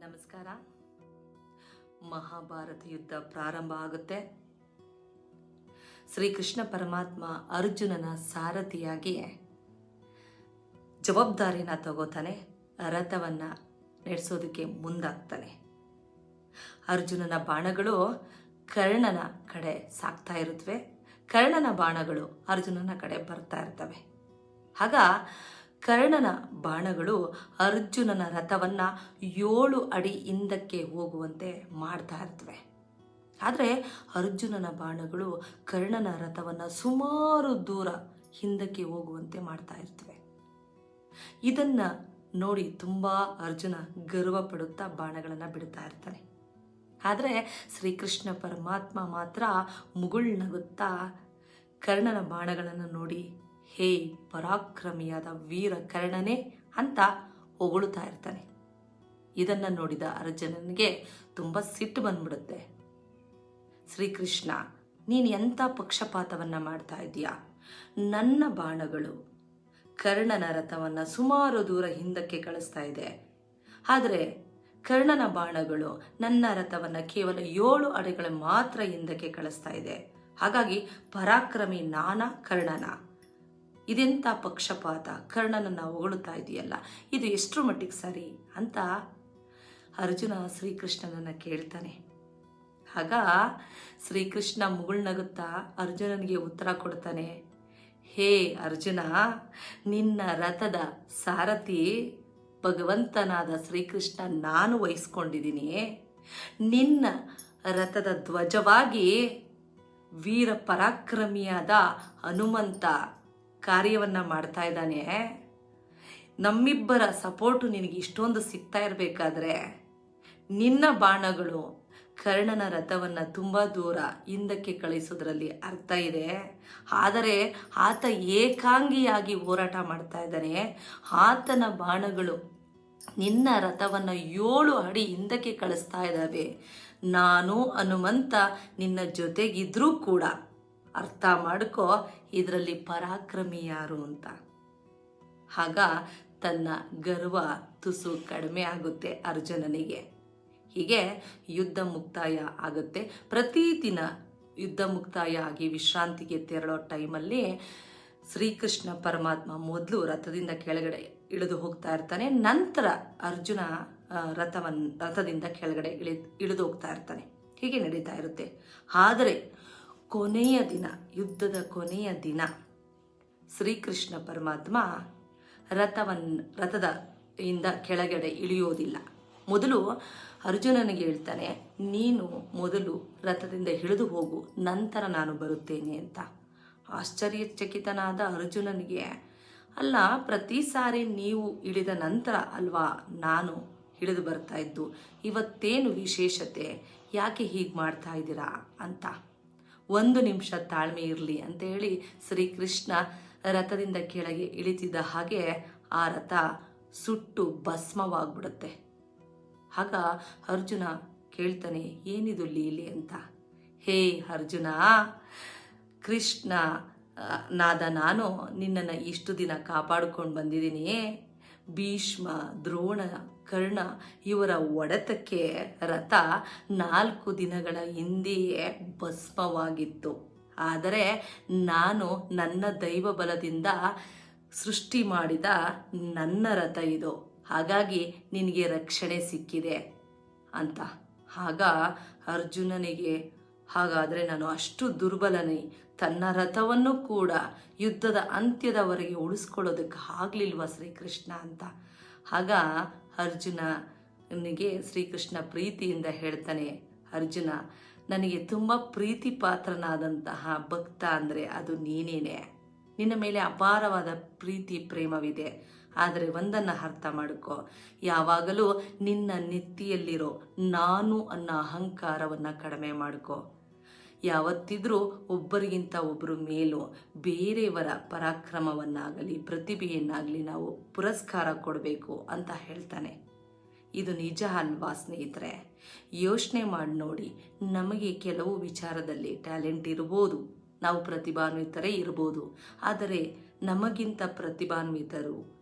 ನಮಸ್ಕಾರ. ಮಹಾಭಾರತ ಯುದ್ಧ ಪ್ರಾರಂಭ ಆಗುತ್ತೆ. ಶ್ರೀಕೃಷ್ಣ ಪರಮಾತ್ಮ ಅರ್ಜುನನ ಸಾರಥಿಯಾಗಿ ಜವಾಬ್ದಾರಿನ ತಗೋತಾನೆ, ರಥವನ್ನ ನಡೆಸೋದಕ್ಕೆ ಮುಂದಾಗ್ತಾನೆ. ಅರ್ಜುನನ ಬಾಣಗಳು ಕರ್ಣನ ಕಡೆ ಸಾಕ್ತಾ ಇರುತ್ತವೆ ಕರ್ಣನ ಬಾಣಗಳು ಅರ್ಜುನನ ಕಡೆ ಬರ್ತಾ ಇರ್ತವೆ. ಆಗ ಕರ್ಣನ ಬಾಣಗಳು ಅರ್ಜುನನ ರಥವನ್ನ ಏಳು ಅಡಿ ಹಿಂದಕ್ಕೆ ಹೋಗುವಂತೆ ಮಾಡ್ತಾ ಇರ್ತವೆ. ಆದರೆ ಅರ್ಜುನನ ಬಾಣಗಳು ಕರ್ಣನ ರಥವನ್ನು ಸುಮಾರು ದೂರ ಹಿಂದಕ್ಕೆ ಹೋಗುವಂತೆ ಮಾಡ್ತಾ ಇರ್ತವೆ. ಇದನ್ನು ನೋಡಿ ತುಂಬ ಅರ್ಜುನ ಗರ್ವ ಪಡುತ್ತಾ ಬಾಣಗಳನ್ನು ಬಿಡ್ತಾ ಇರ್ತಾನೆ. ಆದರೆ ಶ್ರೀಕೃಷ್ಣ ಪರಮಾತ್ಮ ಮಾತ್ರ ಮುಗುಳ್ನಗುತ್ತಾ ಕರ್ಣನ ಬಾಣಗಳನ್ನು ನೋಡಿ ಹೇ, ಪರಾಕ್ರಮಿಯಾದ ವೀರ ಕರ್ಣನೇ ಅಂತ ಹೊಗಳುತ್ತಾ ಇರ್ತಾನೆ. ಇದನ್ನ ನೋಡಿದ ಅರ್ಜುನನಿಗೆ ತುಂಬ ಸಿಟ್ಟು ಬಂದ್ಬಿಡುತ್ತೆ. ಶ್ರೀಕೃಷ್ಣ, ನೀನು ಎಂಥ ಪಕ್ಷಪಾತವನ್ನ ಮಾಡ್ತಾ ಇದೀಯಾ ನನ್ನ ಬಾಣಗಳು ಕರ್ಣನ ರಥವನ್ನ ಸುಮಾರು ದೂರ ಹಿಂದಕ್ಕೆ ಕಳಿಸ್ತಾ ಇದೆ. ಆದರೆ ಕರ್ಣನ ಬಾಣಗಳು ನನ್ನ ರಥವನ್ನ ಕೇವಲ ಏಳು ಅಡಿಗಳ ಮಾತ್ರ ಹಿಂದಕ್ಕೆ ಕಳಿಸ್ತಾ ಇದೆ. ಹಾಗಾಗಿ ಪರಾಕ್ರಮಿ ನಾನ ಕರ್ಣನ? ಇದೆಂಥ ಪಕ್ಷಪಾತ? ಕರ್ಣನನ್ನು ಹೊಗಳುತ್ತಾ ಇದೆಯಲ್ಲ, ಇದು ಎಷ್ಟರ ಮಟ್ಟಿಗೆ ಸರಿ ಅಂತ ಅರ್ಜುನ ಶ್ರೀಕೃಷ್ಣನನ್ನು ಕೇಳ್ತಾನೆ. ಆಗ ಶ್ರೀಕೃಷ್ಣ ಮುಗುಳ್ನಗುತ್ತಾ ಅರ್ಜುನನಿಗೆ ಉತ್ತರ ಕೊಡ್ತಾನೆ, ಹೇ ಅರ್ಜುನ, ನಿನ್ನ ರಥದ ಸಾರಥಿ ಭಗವಂತನಾದ ಶ್ರೀಕೃಷ್ಣ ನಾನು ವಹಿಸ್ಕೊಂಡಿದ್ದೀನಿ. ನಿನ್ನ ರಥದ ಧ್ವಜವಾಗಿ ವೀರ ಪರಾಕ್ರಮಿಯಾದ ಹನುಮಂತ ಕಾರ್ಯವನ್ನ ಮಾಡ್ತಾ ಇದ್ದಾನೆ. ನಮ್ಮಿಬ್ಬರ ಸಪೋರ್ಟು ನಿನಗೆ ಇಷ್ಟೊಂದು ಸಿಗ್ತಾ ಇರಬೇಕಾದ್ರೆ ನಿನ್ನ ಬಾಣಗಳು ಕರ್ಣನ ರಥವನ್ನು ತುಂಬ ದೂರ ಹಿಂದಕ್ಕೆ ಕಳಿಸೋದ್ರಲ್ಲಿ ಅರ್ಥ ಇದೆ. ಆದರೆ ಆತ ಏಕಾಂಗಿಯಾಗಿ ಹೋರಾಟ ಮಾಡ್ತಾ ಇದ್ದಾನೆ. ಆತನ ಬಾಣಗಳು ನಿನ್ನ ರಥವನ್ನು ಏಳು ಅಡಿ ಹಿಂದಕ್ಕೆ ಕಳಿಸ್ತಾ ಇದ್ದಾವೆ. ನಾನು ಹನುಮಂತ ನಿನ್ನ ಜೊತೆಗಿದ್ರೂ ಕೂಡ ಅರ್ಥ ಮಾಡ್ಕೋ, ಇದರಲ್ಲಿ ಪರಾಕ್ರಮಿ ಯಾರು ಅಂತ. ಆಗ ತನ್ನ ಗರ್ವ ತುಸು ಕಡಿಮೆ ಆಗುತ್ತೆ ಅರ್ಜುನನಿಗೆ. ಹೀಗೆ ಯುದ್ಧ ಮುಕ್ತಾಯ ಆಗುತ್ತೆ. ಪ್ರತಿದಿನ ಯುದ್ಧ ಮುಕ್ತಾಯ ಆಗಿ ವಿಶ್ರಾಂತಿಗೆ ತೆರಳೋ ಟೈಮಲ್ಲಿ ಶ್ರೀಕೃಷ್ಣ ಪರಮಾತ್ಮ ಮೊದಲು ರಥದಿಂದ ಕೆಳಗಡೆ ಇಳಿದು ಹೋಗ್ತಾ ಇರ್ತಾನೆ. ನಂತರ ಅರ್ಜುನ ರಥವನ್ನು ರಥವನ್, ರಥದಿಂದ ಕೆಳಗಡೆ ಇಳಿ, ಇಳಿದು ಹೋಗ್ತಾ ಇರ್ತಾನೆ. ಹೀಗೆ ನಡೀತಾ ಇರುತ್ತೆ. ಆದರೆ ಕೊನೆಯ ದಿನ, ಯುದ್ಧದ ಕೊನೆಯ ದಿನ. ಶ್ರೀಕೃಷ್ಣ ಪರಮಾತ್ಮ ರಥವನ್, ರಥದ ಇಂದ ಕೆಳಗಡೆ ಇಳಿಯೋದಿಲ್ಲ. ಮೊದಲು ಅರ್ಜುನನಿಗೆ ಹೇಳ್ತಾನೆ, ನೀನು ಮೊದಲು ರಥದಿಂದ ಹಿಡಿದು ಹೋಗು, ನಂತರ ನಾನು ಬರುತ್ತೇನೆ ಅಂತ. ಆಶ್ಚರ್ಯಚಕಿತನಾದ ಅರ್ಜುನನಿಗೆ, ಅಲ್ಲ, ಪ್ರತಿ ಸಾರಿ ನೀವು ಇಳಿದ ನಂತರ ಅಲ್ವಾ ನಾನು ಹಿಡಿದು ಬರ್ತಾ ಇದ್ದು? ಇವತ್ತೇನು ವಿಶೇಷತೆ? ಯಾಕೆ ಹೀಗೆ ಮಾಡ್ತಾ ಇದ್ದೀರಾ? ಅಂತ. ಒಂದು ನಿಮಿಷ ತಾಳ್ಮೆ ಇರಲಿ ಅಂತ ಹೇಳಿ ಶ್ರೀಕೃಷ್ಣ ರಥದಿಂದ ಕೆಳಗೆ ಇಳಿತಿದ್ದ ಹಾಗೆ ಆ ರಥ ಸುಟ್ಟು ಭಸ್ಮವಾಗ್ಬಿಡುತ್ತೆ. ಆಗ ಅರ್ಜುನ ಕೇಳ್ತಾನೆ, ಏನಿದು ಲೀಲಿ ಅಂತ? ಹೇ ಅರ್ಜುನ, ಕೃಷ್ಣ ನಾದ, ನಾನು ನಿನ್ನನ್ನು ಇಷ್ಟು ದಿನ ಕಾಪಾಡ್ಕೊಂಡು ಬಂದಿದ್ದೀನಿ ಭೀಷ್ಮ, ದ್ರೋಣ, ಕರ್ಣ ಇವರ ಒಡೆತಕ್ಕೆ ರಥ ನಾಲ್ಕು ದಿನಗಳ ಹಿಂದೆಯೇ ಭಸ್ಮವಾಗಿತ್ತು. ಆದರೆ ನಾನು ನನ್ನ ದೈವ ಬಲದಿಂದ ಸೃಷ್ಟಿ ಮಾಡಿದ ನನ್ನ ರಥ ಇದು. ಹಾಗಾಗಿ ನಿನಗೆ ರಕ್ಷಣೆ ಸಿಕ್ಕಿದೆ ಅಂತ. ಆಗ ಅರ್ಜುನನಿಗೆ ಹಾಗಾದರೆ ನಾನು ಅಷ್ಟು ದುರ್ಬಲನೇ ತನ್ನ ರಥವನ್ನು ಕೂಡ ಯುದ್ಧದ ಅಂತ್ಯದವರೆಗೆ ಉಳಿಸ್ಕೊಳ್ಳೋದಕ್ಕೆ ಆಗ್ಲಿಲ್ವಾ ಶ್ರೀಕೃಷ್ಣ ಅಂತ? ಆಗ ಅರ್ಜುನನಿಗೆ ಶ್ರೀಕೃಷ್ಣ ಪ್ರೀತಿಯಿಂದ ಹೇಳ್ತಾನೆ, ಅರ್ಜುನ, ನನಗೆ ತುಂಬ ಪ್ರೀತಿ ಪಾತ್ರನಾದಂತಹ ಭಕ್ತ ಅಂದರೆ ಅದು ನೀನೇನೆ. ನಿನ್ನ ಮೇಲೆ ಅಪಾರವಾದ ಪ್ರೀತಿ ಪ್ರೇಮವಿದೆ. ಆದರೆ ಒಂದನ್ನು ಅರ್ಥ ಮಾಡಿಕೊ. ಯಾವಾಗಲೂ ನಿನ್ನ ನೆತ್ತಿಯಲ್ಲಿರೋ ನಾನು ಅನ್ನೋ ಅಹಂಕಾರವನ್ನು ಕಡಿಮೆ ಮಾಡ್ಕೊ. ಯಾವತ್ತಿದ್ರೂ ಒಬ್ಬರಿಗಿಂತ ಒಬ್ಬರು ಮೇಲು, ಬೇರೆಯವರ ಪರಾಕ್ರಮವನ್ನಾಗಲಿ, ಪ್ರತಿಭೆಯನ್ನಾಗಲಿ ನಾವು ಪುರಸ್ಕಾರ ಕೊಡಬೇಕು ಅಂತ ಹೇಳ್ತಾನೆ. ಇದು ನಿಜ ಅಲ್ವಾ ಸ್ನೇಹಿತರೆ? ಯೋಚನೆ ಮಾಡಿ ನೋಡಿ, ನಮಗೆ ಕೆಲವು ವಿಚಾರದಲ್ಲಿ ಟ್ಯಾಲೆಂಟ್ ಇರ್ಬೋದು. ನಾವು ಪ್ರತಿಭಾನ್ವಿತರೇ ಇರ್ಬೋದು. ಆದರೆ ನಮಗಿಂತ ಪ್ರತಿಭಾನ್ವಿತರು,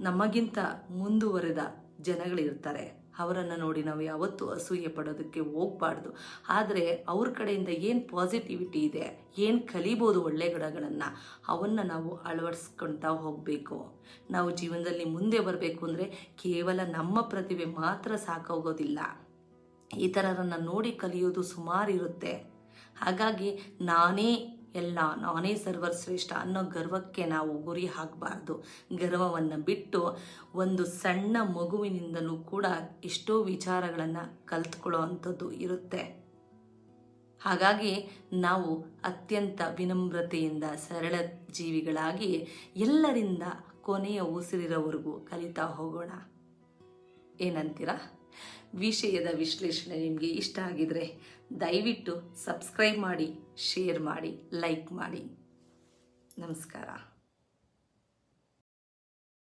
ನಮಗಿಂತ ಮುಂದುವರೆದ ಜನಗಳಿರ್ತಾರೆ. ಅವರನ್ನು ನೋಡಿ ನಾವು ಯಾವತ್ತೂ ಅಸೂಯೆ ಪಡೋದಕ್ಕೆ ಹೋಗಬಾರ್ದು. ಆದರೆ ಅವ್ರ ಕಡೆಯಿಂದ ಏನು ಪಾಸಿಟಿವಿಟಿ ಇದೆ, ಏನು ಕಲಿಬೋದು ಒಳ್ಳೆ ಗಿಡಗಳನ್ನು, ಅವನ್ನು ನಾವು ಅಳವಡಿಸ್ಕೊಳ್ತಾ ಹೋಗಬೇಕು. ನಾವು ಜೀವನದಲ್ಲಿ ಮುಂದೆ ಬರಬೇಕು ಅಂದರೆ ಕೇವಲ ನಮ್ಮ ಪ್ರತಿಭೆ ಮಾತ್ರ ಸಾಕಾಗೋದಿಲ್ಲ. ಇತರರನ್ನು ನೋಡಿ ಕಲಿಯೋದು ಸುಮಾರು ಇರುತ್ತೆ. ಹಾಗಾಗಿ ನಾನೇ ಎಲ್ಲ, ನಾನೇ ಸರ್ವರ್ ಶ್ರೇಷ್ಠ ಅನ್ನೋ ಗರ್ವಕ್ಕೆ ನಾವು ಗುರಿ ಹಾಕಬಾರ್ದು. ಗರ್ವವನ್ನು ಬಿಟ್ಟು ಒಂದು ಸಣ್ಣ ಮಗುವಿನಿಂದಲೂ ಕೂಡ ಎಷ್ಟೋ ವಿಚಾರಗಳನ್ನು ಕಲ್ತ್ಕೊಳ್ಳೋ ಅಂಥದ್ದು ಇರುತ್ತೆ. ಹಾಗಾಗಿ ನಾವು ಅತ್ಯಂತ ವಿನಮ್ರತೆಯಿಂದ ಸರಳ ಜೀವಿಗಳಾಗಿ ಎಲ್ಲರಿಂದ ಕೊನೆಯ ಉಸಿರಿರೋವರೆಗೂ ಕಲಿತಾ ಹೋಗೋಣ. ಏನಂತೀರಾ? ವಿಷಯದ ವಿಶ್ಲೇಷಣೆ ನಿಮಗೆ ಇಷ್ಟ ಆಗಿದ್ರೆ ದಯವಿಟ್ಟು ಸಬ್ಸ್ಕ್ರೈಬ್ ಮಾಡಿ ಶೇರ್ ಮಾಡಿ ಲೈಕ್ ಮಾಡಿ. ನಮಸ್ಕಾರ.